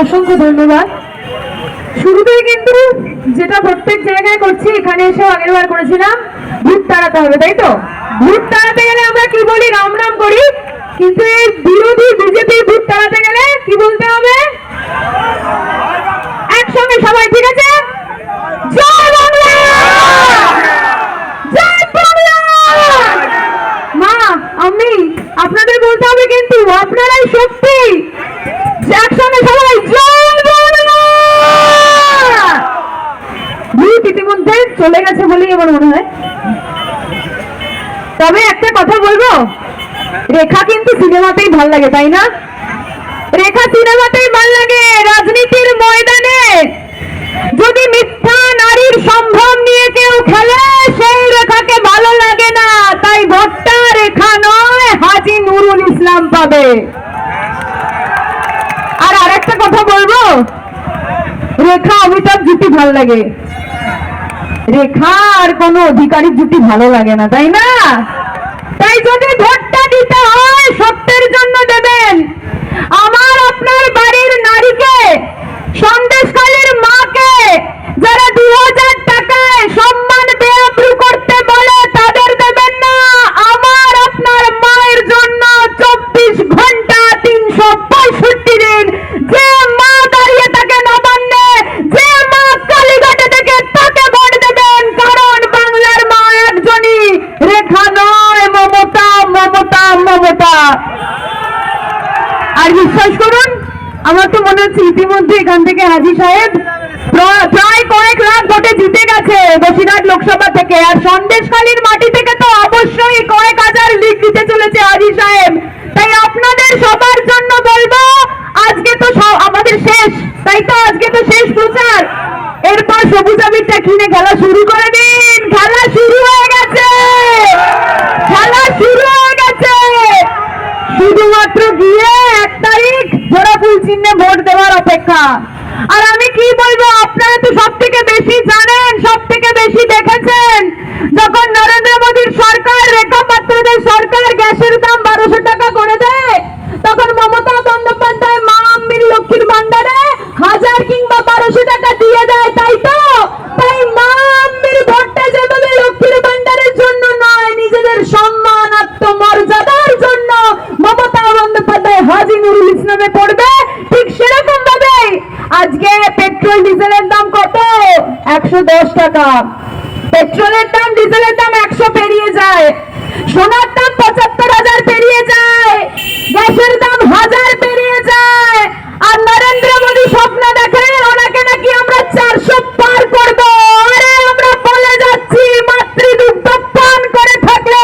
অসংখ্য ধন্যবাদ। শুরুতেই কিন্তু যেটা প্রত্যেক জায়গায় করছি, এখানে এসে আগের বার করেছিলাম, ভূত তাড়াতে হবে, তাই তো? ভূত তাড়াতে গেলে আমরা কি বলি? রাম রাম করি। কিন্তু এই বিরোধী বিজেপি ভূত তাড়াতে গেলে কি বলতে হবে? একসঙ্গে সবাই, ঠিক আছে? মা, আমি আপনাদের বলতে হবে কিন্তু, আপনারাই শক্তি। চলে গেছে বলেই আমার মনে হয়। তবে একটা কথা বলব? রেখা কিন্তু সিনেমাতেই ভালো লাগে, তাই না? রেখা সিনেমাতেই ভালো লাগে রাজনীতির ময়দানে। যদি মিথ্যা নারীর সম্ভব নিয়ে কেউ খেলে, সেই রেখাকে ভালো লাগে না। তাই ভট্টা রেখা নয়, হাজি নুরুল ইসলাম পাবে। আর আরেকটা কথা বলব? রেখা অমিতাভ জুটি ভালো লাগে। রেখা আর কোনো অধিকারী জুটি ভালো লাগে না, তাই না? তাই যদি ভোটটা দিতে হয়, সত্যের জন্য দেবেন। আমার আপনার বাড়ির নারীকে সন্দেশকালীর মাকে যারা দু হাজার টাকায় সম্মান বেআব্রু করতে বলে তাদের দেবেন না আমার আপনার মায়ের জন্য চব্বিশ ঘণ্টা তিনশো পঁয়ষট্টি দিন যে মা দাঁড়িয়ে থাকে নবান্নে যে মা কালীঘাটে থেকে তাকে ভোট দেবেন কারণ বাংলার মা একজনই রেখা নয় মমতা মমতা মমতা আর বিশ্বাস করুন, আমার তো মনে হচ্ছে ইতিমধ্যে এখান থেকে হাজি সাহেব প্রায় কয়েক লাখ ভোটে জিতে গেছে বসিরহাট লোকসভা থেকে। আর সন্দেশখালীর মাটি থেকে তো অবশ্যই কয়েক হাজার লিড দিতে চলেছে হাজি সাহেব। তাই আপনাদের সবার জন্য বলব, আজকে তো আমাদের শেষ। তাই তো আজকে তো শেষ প্রচার। এরপর সবুজ আবিরটা কিনে খেলা শুরু করে দিন। খেলা শুরু হয়ে গেছে খেলা শুরু হয়ে গেছে শুধুমাত্র গিয়ে এক তারিখ জোড়া চিহ্নে ভোট দেওয়ার অপেক্ষা। আর আমি কি বলব, আপনারা তো সব থেকে বেশি জানেন সব থেকে বেশি দেখেছেন, যখন নরেন্দ্র মোদীর সরকার, রেখা পাত্রদের সরকার গ্যাসের দাম বারোশো টাকা করে দেয় তখন মমতা বন্দ্যোপাধ্যায় মা আম্মির লক্ষ্মীর ভান্ডারে হাজার কিংবা বারোশো টাকা দিয়ে দেয় তাই তো তাই মা আম্মির ভোটটা যেভাবে লক্ষ্মীর ভান্ডারের জন্য নয় নিজেদের সম্মান আত্মমর্যাদার জন্য মমতা বন্দ্যোপাধ্যায় হাজি নুরুল ইসলামে পড়বে ঠিক সেরকম ভাবে আজকে পেট্রোল ডিজেলের দাম কত একশো দশ টাকা। পেট্রোলের দাম, ডিজেলের দাম একশো পেরিয়ে যায়। সোনার দাম পঁচাত্তর হাজার পেরিয়ে যায়। গ্যাসের দাম হাজার পেরিয়ে যায়। আর নরেন্দ্র মোদী স্বপ্ন দেখে ওনাকে নাকি আমরা চারশো পার করব আরে আমরা বলে যাচ্ছি মাতৃদুগ্ধ পান করে থাকলে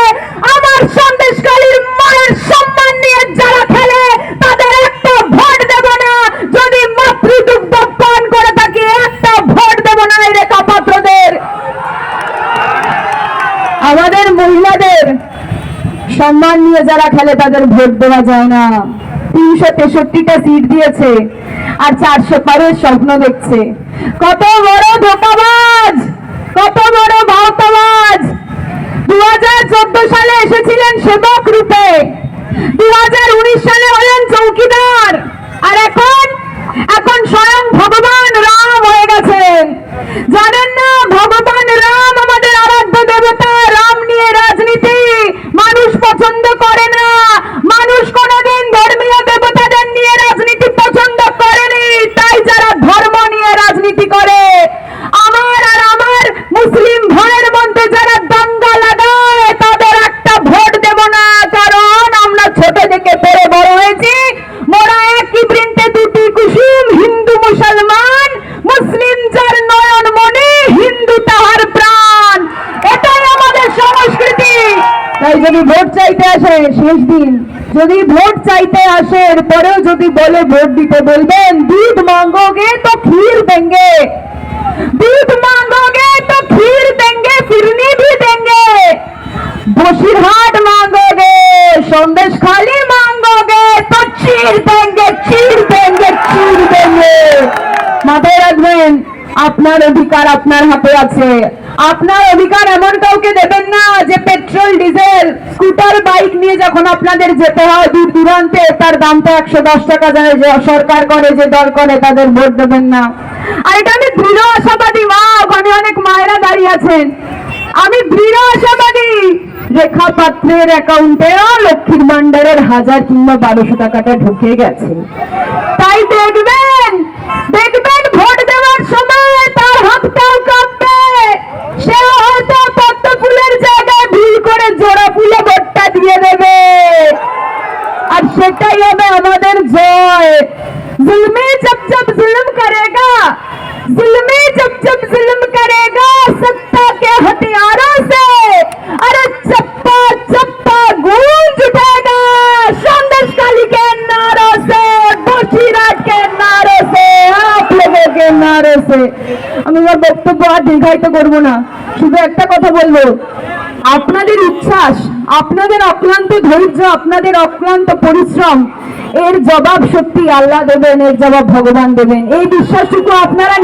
আমার সন্দেশকালীর মায়ের সম্মান নিয়ে যারা খেলে তাদের একটা ভোট দেব না যদি মাতৃদুগ্ধ পান করে থাকি একটা ভোট দেব না এই রেখা পাত্রদের আমাদের মহিলাদের সম্মান নিয়ে যারা খেলে তাদের ভোট দেওয়া যায় না। তিনশো তেষট্টিটা সিট দিয়েছে আর চারশো পারের স্বপ্ন দেখছে। কত বড় ধোকাবাজ! কত বড় ভাওতাবাজ! দু হাজার চোদ্দ সালে এসেছিলেন সেবক রূপে দু হাজার উনিশ সালে হলেন চৌকিদার আর এখন এখন স্বয়ং ভগবান রাম হয়ে গেছেন জানেন না ভগবান রাম আমাদের আরাধ্য দেবতা রাম নিয়ে রাজনীতি মানুষ পছন্দ করে না মানুষ কোনোদিন ধর্মীয় দেবতাদের নিয়ে রাজনীতি পছন্দ করেনি তাই যারা ধর্ম নিয়ে রাজনীতি করে আমার আর আমার মুসলিম ভাইয়ের মধ্যে যারা দাঙ্গা লাগায় তাদের একটা ভোট দেব না কারণ আমরা ছোট থেকে পড়ে বড় হয়েছি মোরা একই বৃন্তে দুটি কুসুম হিন্দু মুসলমান মুসলিম যার নয়ন মনে হিন্দু তাহার প্রাণ এটাই আমাদের সংস্কৃতি তাই যদি ভোট চাইতে আসে, শেষ দিন। যদি ভোট চাইতে আসে, এরপরেও যদি বলে ভোট দিতে বলবেন, দুধ মাঙ্গোগে তো ক্ষীর আপনার অধিকার আপনার হাতে আছে। আপনার অধিকার এমন কাউকে দেবেন না যে পেট্রোল, ডিজেল, স্কুটার, বাইক নিয়ে যখন আপনাদের যেতে হয় দূর দূরান্তে, তার দামটা একশো দশ টাকা জানে যে সরকার করে, যে দল করে, তাদের ভোট দেবেন না। আর এটা আমি দৃঢ় আশাবাদী মা ওখানে অনেক মায়েরা দাঁড়িয়ে আছেন। আমি দৃঢ় আশাবাদী রেখা পাত্রের অ্যাকাউন্টেও লক্ষ্মীর ভান্ডারের হাজার কিংবা বারোশো টাকাটা ঢুকে গেছে। তাই দেখবেন जुल्मी जब जब जुल्म करेगा जुल्मी जब जब जुल्म करेगा सत्ता के हथियारों से अरे चप्पा चप्पा गूंज उठेगा संदेशकाली के नारों से बशीराट के नारों से आप लोगों के नारों से আমি আমার বক্তব্য আর দীর্ঘায়িত করবো না শুধু একটা কথা বলবো আপনাদের উচ্ছ্বাস, আপনাদের অক্লান্ত ধৈর্য, আপনাদের অক্লান্ত পরিশ্রম, এর জবাব সত্যি আল্লাহ দেবেন, এর জবাব ভগবান দেবেন। এই বিশ্বাসটুকু আপনারা